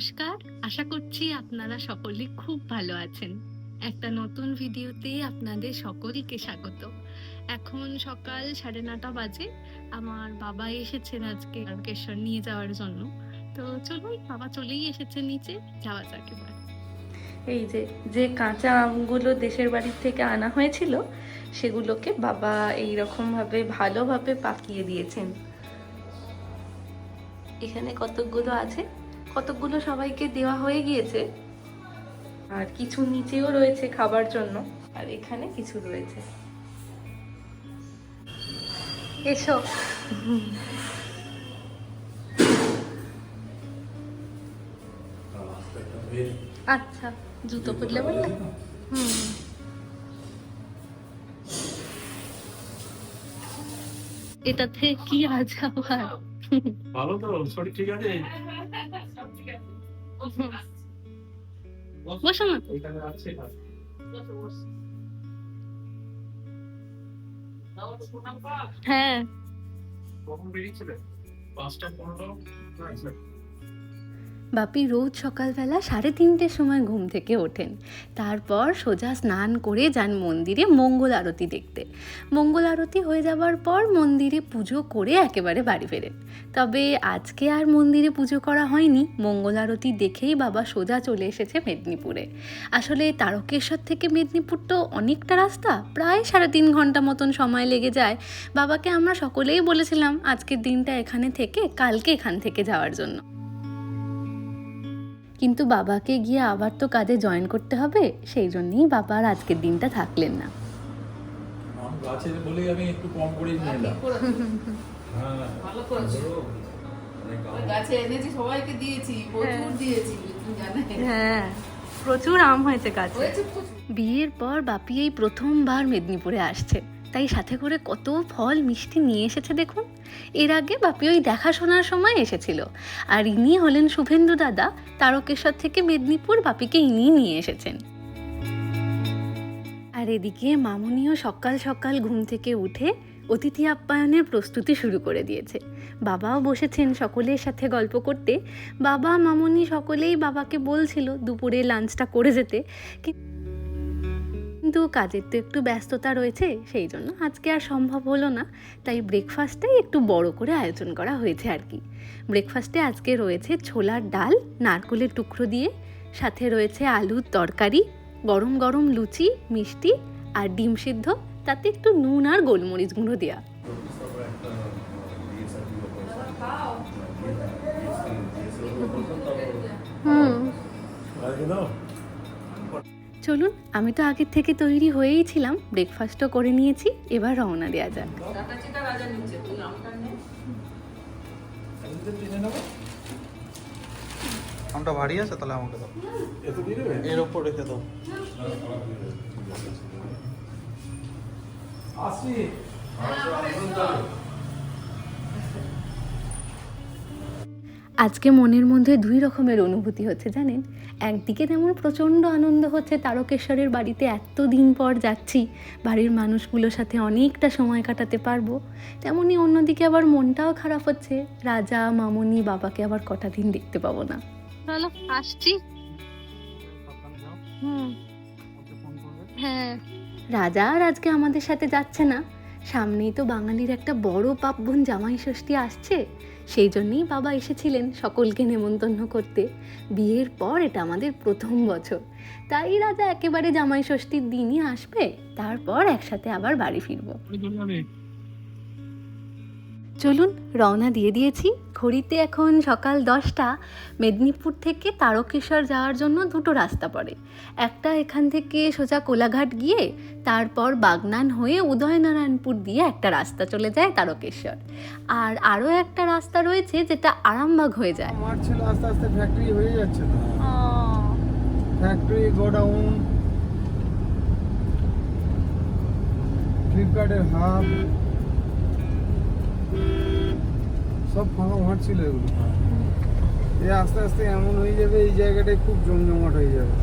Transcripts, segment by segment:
নমস্কার। আশা করছি আপনারা সকলে খুব ভালো আছেন। একটা নতুন ভিডিওতে আপনাদের সকলকে স্বাগত। এখন সকাল সাড়ে নটা বাজে। আমার বাবা এসেছেন আজকে তারকেশ্বর নিয়ে যাওয়ার জন্য। তো চলুন, বাবা চলেই এসেছে নিচে। যাওয়া যাক এবার। এই যে যে কাঁচা আমগুলো দেশের বাড়ির থেকে আনা হয়েছিল, সেগুলোকে বাবা এই রকম ভাবে ভালোভাবে পাকিয়ে দিয়েছেন। এখানে কতকগুলো আছে? কতকগুলো সবাইকে দেওয়া হয়ে গিয়েছে। আর কিছু নিচেও রয়েছে খাবার জন্য আর এখানে কিছু রয়েছে। এসো। আচ্ছা জুতো পরলে বললে হুম। এটাতে কি আছে আবার? ভালো তো শরীর ঠিক আছে। বসো না। হ্যাঁ। কখন বেরিয়েছিলে? পাঁচটা পনেরো? আচ্ছা। বাপি রোজ সকালবেলা সাড়ে তিনটের সময় ঘুম থেকে ওঠেন। তারপর সোজা স্নান করে যান মন্দিরে মঙ্গল আরতি দেখতে। মঙ্গল আরতি হয়ে যাবার পর মন্দিরে পুজো করে একেবারে বাড়ি ফেরেন। তবে আজকে আর মন্দিরে পুজো করা হয়নি। মঙ্গল আরতি দেখেই বাবা সোজা চলে এসেছে মেদিনীপুরে। আসলে তারকেশ্বর থেকে মেদিনীপুর তো অনেকটা রাস্তা, প্রায় সাড়ে তিন ঘণ্টা মতন সময় লেগে যায়। বাবাকে আমরা সকলেই বলেছিলাম, আজকের দিনটা এখানে থেকে, কালকে এখান থেকে যাওয়ার জন্য। কিন্তু বাবাকে গিয়ে আবার তো কাজে জয়েন করতে হবে সেই জন্যই বাবা আর আজকের দিনটা থাকলেন না। বলেই আমি একটু কম করে নিয়ে হ্যাঁ ভালো করেছ। অনেক আম। ওই গাছে এনেছি সবাইকে দিয়েছি প্রচুর দিয়েছি হ্যাঁ প্রচুর আম হয়েছে গাছে। বিয়ের পর বাপি এই প্রথমবার মেদিনীপুরে আসছে। তাই সাথে করে কত ফল মিষ্টি নিয়ে এসেছে দেখুন। এর আগে বাপি ওই দেখাশোনার সময় এসেছিল। আর ইনি হলেন শুভেন্দু দাদা, তারকেশ্বর থেকে মেদিনীপুর বাপিকে ইনি নিয়ে এসেছেন। আর এদিকে মামুনিও সকাল সকাল ঘুম থেকে উঠে অতিথি আপ্যায়নের প্রস্তুতি শুরু করে দিয়েছে। বাবাও বসেছেন সকলের সাথে গল্প করতে। বাবা, মামুনি সকলেই বাবাকে বলছিল দুপুরে লাঞ্চটা করে যেতে। কি- কিন্তু কাজের তো একটু ব্যস্ততা রয়েছে সেই জন্য আজকে আর সম্ভব হলো না। তাই ব্রেকফাস্টটাই একটু বড় করে আয়োজন করা হয়েছে আর কি। ব্রেকফাস্টে আজকে রয়েছে ছোলার ডাল নারকোলের টুকরো দিয়ে সাথে রয়েছে আলুর তরকারি গরম গরম লুচি মিষ্টি আর ডিম সিদ্ধ তাতে একটু নুন আর গোলমরিচ গুঁড়ো দেওয়া হুম। চলুন আমি তো আগের থেকে তৈরি হয়েই ছিলাম। ব্রেকফাস্টও করে নিয়েছি এবার রওনা দেওয়া যাক। আমটা ভারী আছে তাহলে আমাকে দাও। এত দিয়ে এর ওপর রেখে দাও। আসি। আজকে মনের মধ্যে দুই রকমের অনুভূতি হচ্ছে জানেন? একদিকে তেমন প্রচণ্ড আনন্দ হচ্ছে তারকেশ্বরের বাড়িতে এত দিন পর যাচ্ছি বাড়ির মানুষগুলোর সাথে অনেকটা সময় কাটাতে পারব তেমনই অন্যদিকে আবার মনটাও খারাপ হচ্ছে রাজা মামনি বাবাকে আবার কটা দিন দেখতে পাবো না। চলো আসছি। হুম। হ্যাঁ। রাজা আর আজকে আমাদের সাথে যাচ্ছে না। সামনেই তো বাঙালির একটা বড় পার্বণ জামাই ষষ্ঠী আসছে। সেই জন্যেই বাবা এসেছিলেন সকলকে নেমন্তন্ন করতে। বিয়ের পর এটা আমাদের প্রথম বছর। তাই রাজা একেবারে জামাই ষষ্ঠীর দিনই আসবে, তারপর একসাথে আবার বাড়ি ফিরবো। চলুন রওনা দিয়ে দিয়েছি। ঘড়িতে এখন সকাল দশটা। মেদিনীপুর থেকে তারকেশ্বর যাওয়ার জন্য দুটো রাস্তা পড়ে। একটা এখান থেকে সোজা কোলাঘাট গিয়ে তারপর বাগনান হয়ে উদয়নারায়ণপুর দিয়ে একটা রাস্তা চলে যায় তারকেশ্বর। আর আরও একটা রাস্তা রয়েছে যেটা আরামবাগ হয়ে যায়। আমার ছেলে আস্তে আস্তে ফ্যাক্টরি হয়ে যাচ্ছে ফ্যাক্টরি গোডাউন ফ্লিপকার্টের হাব সব ফাঁকা মাঠ ছিল এগুলো। এ আস্তে আস্তে এমন হয়ে যাবে এই জায়গাটায় খুব জমজমাট হয়ে যাবে।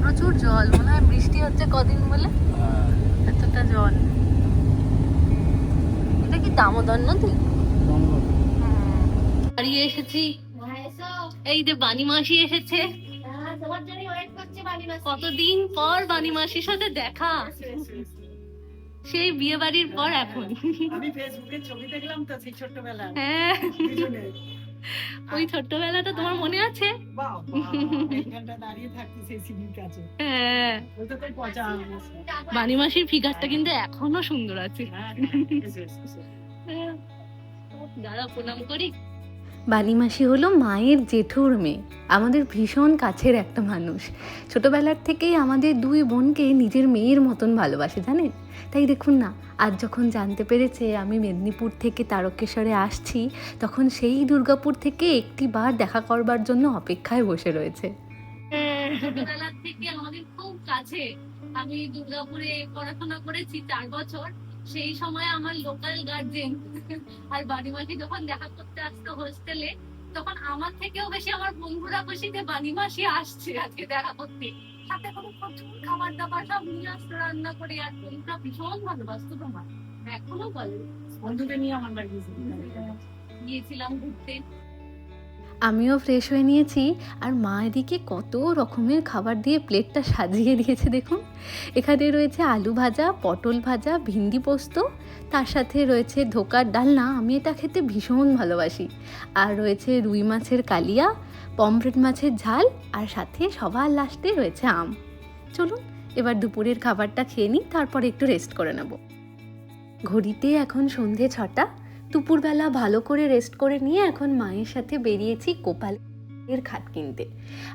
প্রচুর জল মনে হয় বৃষ্টি হচ্ছে কদিন বলে? হ্যাঁ, এতটা জল। এটা কি দামোদর নদী? এসেছি। এই যে বানি মাসি এসেছে। কতদিন পর বানি মাসির সাথে দেখা? সেই বিয়ে বাড়ির পর এখন। আমি ফেসবুকে ছবি দেখলাম তো সেই ছোট্টবেলা হ্যাঁ। ওই ছোট্টবেলাটা তোমার মনে আছে? হ্যাঁ। বসে। বানি মাসির ফিগারটা কিন্তু এখনও সুন্দর আছে। হ্যাঁ, হ্যাঁ। হ্যাঁ। দাদা প্রণাম করি। বালিমাসি হলো মায়ের জেঠুর মেয়ে। আমাদের ভীষণ কাছের একটা মানুষ। ছোটবেলার থেকেই আমাদের দুই বোনকে নিজের মেয়ের মতন ভালোবাসে, জানেন? তাই দেখুন না, আজ যখন জানতে পেরেছে আমি মেদিনীপুর থেকে তারকেশ্বরে আসছি, তখন সেই দুর্গাপুর থেকে একটি বার দেখা করবার জন্য অপেক্ষায় বসে রয়েছে। ছোটবেলার থেকে আমাদের খুব কাছে। আমি দুর্গাপুরে পড়াশোনা করেছি চার বছর। সেই সময় আমার লোকাল গার্জেন আর বাড়ি মাসি যখন দেখা করতে আসতো হোস্টেলে তখন আমার থেকেও বেশি আমার বন্ধুরা খুশি যে বানি মাসি আসছে আজকে দেখা করতে। সাথে করে প্রচুর খাবার দাবার সব নিয়ে আসতো, রান্না করে, আর বন্ধুরা ভীষণ ভালোবাসতো তোমার। এখনও বলে। বন্ধুকে নিয়ে আমার বাড়ি গিয়েছিলাম ঘুরতে। আমিও ফ্রেশ হয়ে নিয়েছি। আর মা এদিকে কত রকমের খাবার দিয়ে প্লেটটা সাজিয়ে দিয়েছে দেখুন। এখানে রয়েছে আলু ভাজা, পটল ভাজা, ভিন্ডি পোস্ত। তার সাথে রয়েছে ধোকার ডালনা। আমি এটা খেতে ভীষণ ভালোবাসি। আর রয়েছে রুই মাছের কালিয়া, পমফ্রেট মাছের ঝাল, আর সাথে সবার লাস্টে রয়েছে আম। চলুন, এবার দুপুরের খাবারটা খেয়ে নিই, তারপর একটু রেস্ট করে নেব। ঘড়িতে এখন সন্ধে ছটা। দুপুরবেলা ভালো করে রেস্ট করে নিয়ে এখন মায়ের সাথে বেরিয়েছি কোপাল এর খাট কিনতে।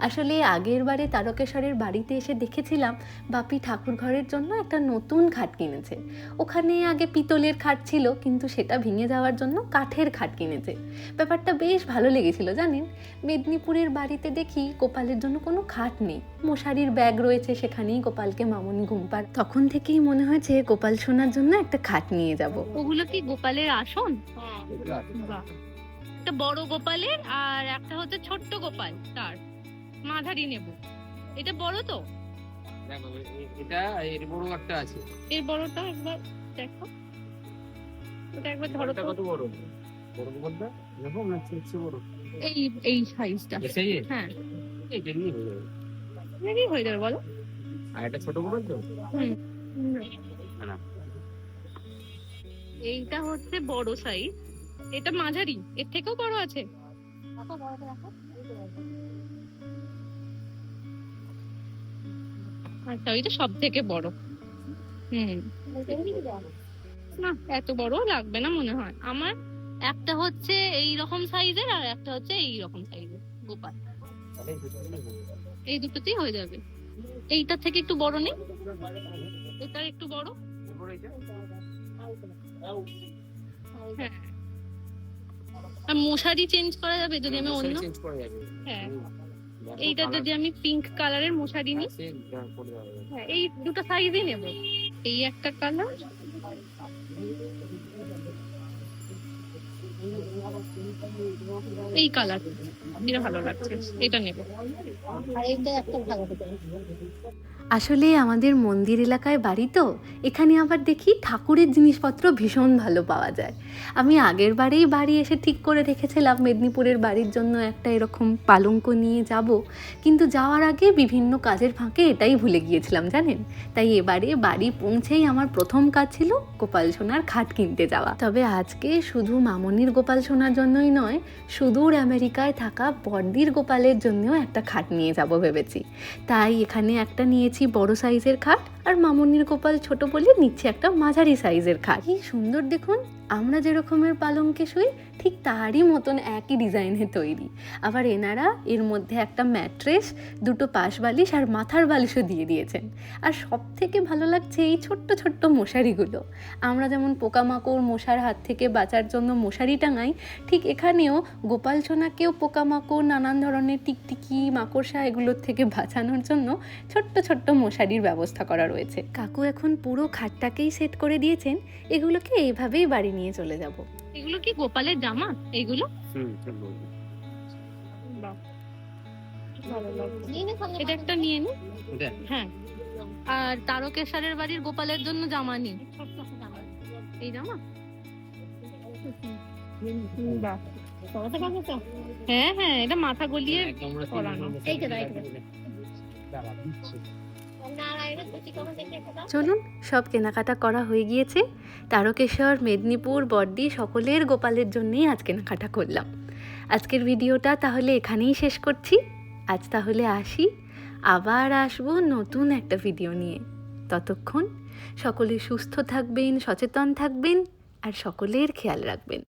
আসলে আগের বারে তারকেশ্বরের বাড়িতে এসে দেখেছিলাম বাপি ঠাকুর ঘরের জন্য একটা নতুন খাট কিনেছে। ওখানে আগে পিতলের খাট ছিল কিন্তু সেটা ভেঙে যাওয়ার জন্য কাঠের খাট কিনেছে। ব্যাপারটা বেশ ভালো লেগেছিল জানেন? মেদিনীপুরের বাড়িতে দেখি গোপালের জন্য কোনো খাট নেই। মশারির ব্যাগ রয়েছে সেখানেই গোপালকে মামনি ঘুম পাড় তখন থেকেই মনে হয়েছে গোপাল শোনার জন্য একটা খাট নিয়ে যাব। ওগুলো কি গোপালের আসন। বাহ। একটা বড় গোপালের আর একটা হচ্ছে ছোট্ট গোপাল তার মাঝারি নেব। এটা বড় তো? দেখো এটা এর বড় একটা আছে। এর বড়টা একবার দেখো। ওটা একবার ধরো তো। কত বড়? বড় বলতে দেখো না হচ্ছে বড়। এই এই সাইজটা সেই হ্যাঁ। এটা নিয়ে হয়ে যাবে। কি হয়ে যাবে বলো। আর এটা ছোট তো? না। এইটা হচ্ছে বড় সাইজ এটা মাঝারি, এর থেকেও বড় আছে। আচ্ছা ওইটা সব থেকে বড়। হুম। না, এত বড় লাগবে না মনে হয়। আমার একটা হচ্ছে এই রকম সাইজের আর একটা হচ্ছে এই রকম সাইজের গোপাল। এই দুটোতেই হয়ে যাবে। এইটার থেকে একটু বড় নেই। এটার একটু বড়। এটা? হ্যাঁ। আর মশারি চেঞ্জ করা যাবে যদি আমি অন্য? চেঞ্জ করা যাবে। হ্যাঁ। এইটা যদি আমি পিঙ্ক কালারের মশারি নিই। হ্যাঁ এই দুটো সাইজই নেব। এই একটা কালার এই কালার এটা ভালো লাগছে, এটা নেব। আসলে আমাদের মন্দির এলাকায় বাড়ি তো, এখানে আবার দেখি ঠাকুরের জিনিসপত্র ভীষণ ভালো পাওয়া যায়। আমি আগের বারেই বাড়ি এসে ঠিক করে রেখেছিলাম, মেদিনীপুরের বাড়ির জন্য একটা এরকম পালঙ্ক নিয়ে যাব। কিন্তু যাওয়ার আগে বিভিন্ন কাজের ফাঁকে এটাই ভুলে গিয়েছিলাম, জানেন? তাই এবারে বাড়ি পৌঁছেই আমার প্রথম কাজ ছিল গোপাল সোনার খাট কিনতে যাওয়া। তবে আজকে শুধু মামনির গোপাল সোনার জন্যই নয়, সুদূর আমেরিকায় থাকা বর্দির গোপালের জন্যও একটা খাট নিয়ে যাব ভেবেছি। তাই এখানে একটা নিয়েছি বড় সাইজের খাট আর মামনির গোপাল ছোট বলে নিচ্ছে একটা মাঝারি সাইজের খাট। কি সুন্দর দেখুন, আমরা যেরকমের পালঙ্কে শুই, ঠিক তারই মতন একই ডিজাইনের তৈরি। আবার এনারা এর মধ্যে একটা ম্যাট্রেস, দুটো পাশ বালিশ আর মাথার বালিশও দিয়ে দিয়েছেন। আর সব থেকে ভালো লাগছে এই ছোট্ট ছোট্ট মশারিগুলো। আমরা যেমন পোকামাকড় মশার হাত থেকে বাঁচার জন্য মশারি টাঙাই, ঠিক এখানেও গোপাল সোনাকেও পোকামাকড় নানান ধরনের টিকটিকি মাকড়সা এগুলোর থেকে বাঁচানোর জন্য ছোট্ট ছোট্ট মশারির ব্যবস্থা করা রয়েছে। কাকু এখন পুরো খাটটাকেই সেট করে দিয়েছেন। এগুলোকে এইভাবেই বাড়ি নিয়ে চলে যাব। এগুলো কি গোপালের জামা? এগুলো? ঠিক। এটা একটা নিয়ে নি। হ্যাঁ। আর তারকেশ্বরের বাড়ির গোপালের জন্য জামা নি। এই জামা? হ্যাঁ হ্যাঁ এটা মাথা গলিয়ে পরানো চলুন সব কেনাকাটা করা হয়ে গিয়েছে। তারকেশ্বর মেদিনীপুর বর্দি সকলের গোপালের জন্যেই আজ কেনাকাটা করলাম। আজকের ভিডিওটা তাহলে এখানেই শেষ করছি। আজ তাহলে আসি। আবার আসব নতুন একটা ভিডিও নিয়ে। ততক্ষণ সকলে সুস্থ থাকবেন সচেতন থাকবেন আর সকলের খেয়াল রাখবেন।